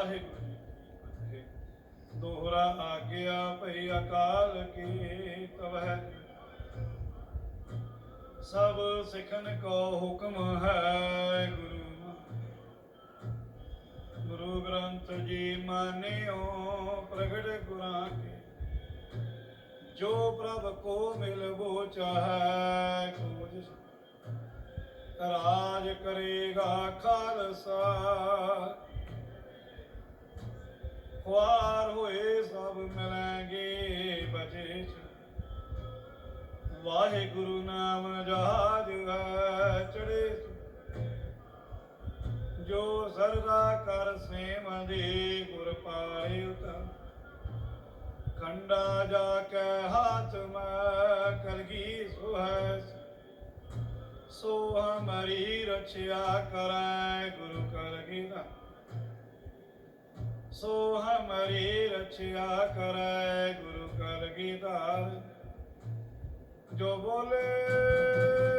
ਵਾਹਿਗੁਰੂ। ਜੀ ਕੀ ਫਤਿਹ ਦੋਹਰਾ ਆਗਿਆ ਭਈ ਅਕਾਲ ਕੀ ਤਵਹਿ ਸਭ ਸਿੱਖਨ ਕੋ ਹੁਕਮ ਹੈ ਗੁਰੂ ਗੁਰੂ ਗ੍ਰੰਥ ਜੀ ਮਾਨਿਓ ਪ੍ਰਗਟ ਗੁਰਾਂ ਕੇ। ਜੋ ਪ੍ਰਭ ਕੋ ਮਿਲਵੋ ਚਾਹੈ ਕੋਜ ਰਾਜ ਕਰੇਗਾ ਖਾਲਸਾ। ਖੁਆਰ ਹੋਏ ਸਭ ਮਿਲਾਂਗੇ ਬਚੇ ਵਾਹਿਗੁਰੂ ਨਾਮ ਜਹਾਜ ਹੈ ਚੜੇ ਜੋ ਸਰਦਾ ਕਰ ਸੇਮ ਦੇ ਗੁਰ ਪਾਏ ਉਤਮ ਖੰਡਾ ਜਾ ਕੇ ਹਾਥ ਮੈਂ ਕਲਗੀ ਸੁਹੈ ਸੋ ਹਮਰੀ ਰਛਿਆ ਕਰੈ ਗੁਰੂ ਕਲਗੀਦਾ ਸੋ ਹਮਰੀ ਰਛਿਆ ਕਰੈ ਗੁਰੂ ਕਰ ਕਲਗੀਦਾਰ ਜੋ ਬੋਲੇ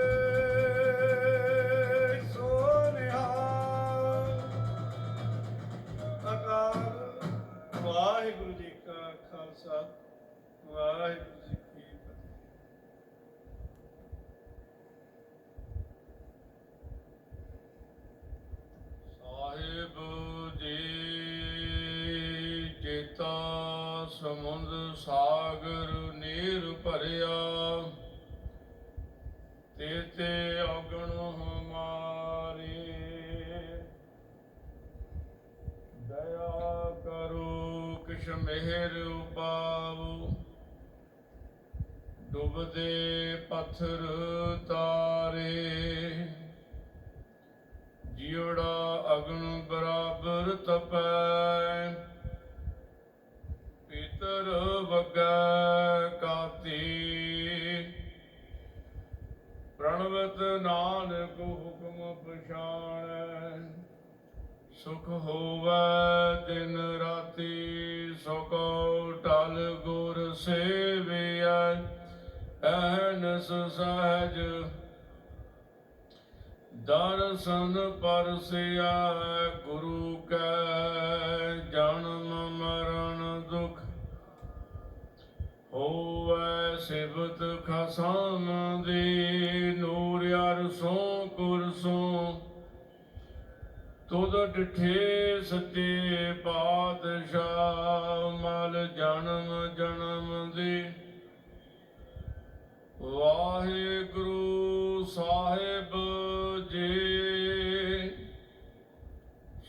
ਚੇਤਾ ਸਮੁੰਦ ਸਾਗਰ ਨੀਰ ਭਰਿਆ। ਤੇ ਤੇ ਔਗਣ ਹਮਾਰੇ। ਦਇਆ ਕਰੋ ਕਿਛ ਮਿਹਰ ਉਪਾਵੋ। ਡੁੱਬਦੇ ਪੱਥਰ ਤਾਰੇ। ਜਿਉੜਾ ਅਗਣ ਬਰਾਬਰ ਤਪੈ। ਪਛਾਣੈ। ਸੁਖ ਹੋਵੈ ਦਿਨ ਰਾਤੀ ਸੁਕੋ ਟਲ ਗੁਰ ਸੇਵਿਐ। ਐਨਸ ਸਹਜ ਦਰਸ਼ਨ ਪਰਸਿਆ ਗੁਰੂ ਕੈ ਜਨਮ ਮਰਨ ਦੁਖ। ਹੋਵੈ ਸਿਬਤ ਖਸਾਨ ਦੀ ਤੁਧ ਡਿਠੇ ਸੱਚੇ ਪਾਤਸ਼ਾਹ, ਮਲ ਜਨਮ ਜਨਮ ਦੀ। ਵਾਹਿਗੁਰੂ ਸਾਹਿਬ ਜੀ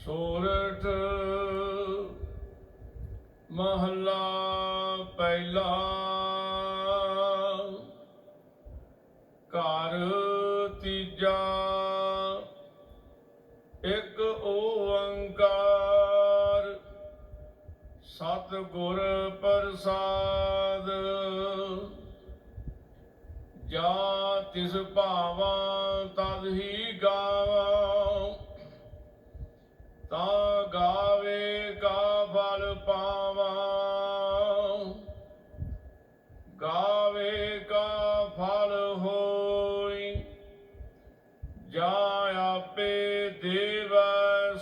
ਸੋਰਠ ਮਹੱਲਾ ਪਹਿਲਾ ਘਰ ਇੱਕ ਓੰਕਾਰ ਸਤ ਗੁਰ ਪ੍ਰਸਾਦ। ਜਾ ਤਿਸ ਭਾਵਾਂ ਤਦ ਹੀ ਗਾਵਾਂ।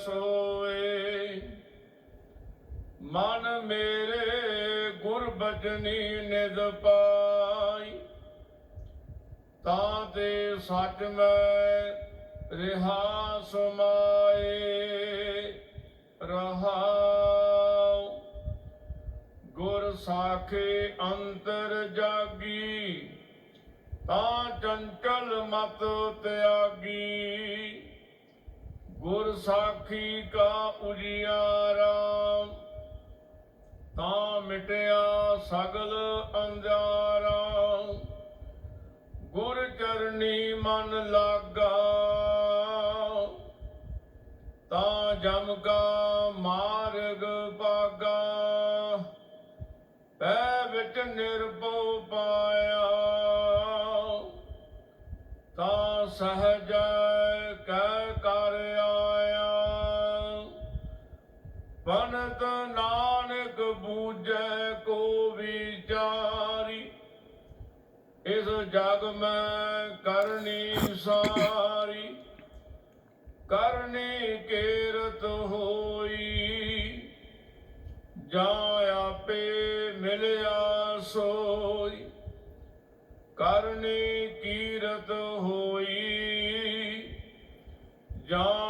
ਸੋਏ। ਮਨ ਮੇਰੇ ਗੁਰ ਬਚਨੀ ਨਿਦ ਪਾਈ। ਤਾਂ ਤੇ ਸੱਚ ਮੈਂ ਰਹਾ ਸਮਾਏ। ਰਹਾਉ ਗੁਰ ਸਾਖੇ ਅੰਤਰ ਜਾਗੀ। ਤਾਂ ਚੰਚਲ ਮਤ ਤਿਆਗੀ। ਗੁਰ ਸਾਖੀ ਕਾ ਉਜਿਆਰਾ ਤਾਂ ਮਿਟਿਆ ਸਗਲ ਅੰਧਿਆਰਾ ਗੁਰ ਚਰਨੀ ਮਨ ਲਾਗਾ, ਤਾਂ ਜਮ ਕਾ ਮਾਰਗ ਪਾਗਾ ਪੈ ਵਿੱਚ ਨਿਰਭਉ ਪਾਇਆ, ਤਾਂ ਸਹਜ ਬਨਤ ਨਾਨਕ ਬੂਝੈ ਕੋ ਵਿਚਾਰੀ, ਇਸ ਜਗ ਮੈਂ ਕਰਨੀ ਸਾਰੀ। ਕਰਨੀ ਕੀਰਤ ਹੋਈ, ਜਾਂ ਆਪੇ ਮਿਲਿਆ ਸੋਈ। ਕਰਨੀ ਕੀਰਤ ਹੋਈ, ਜਾ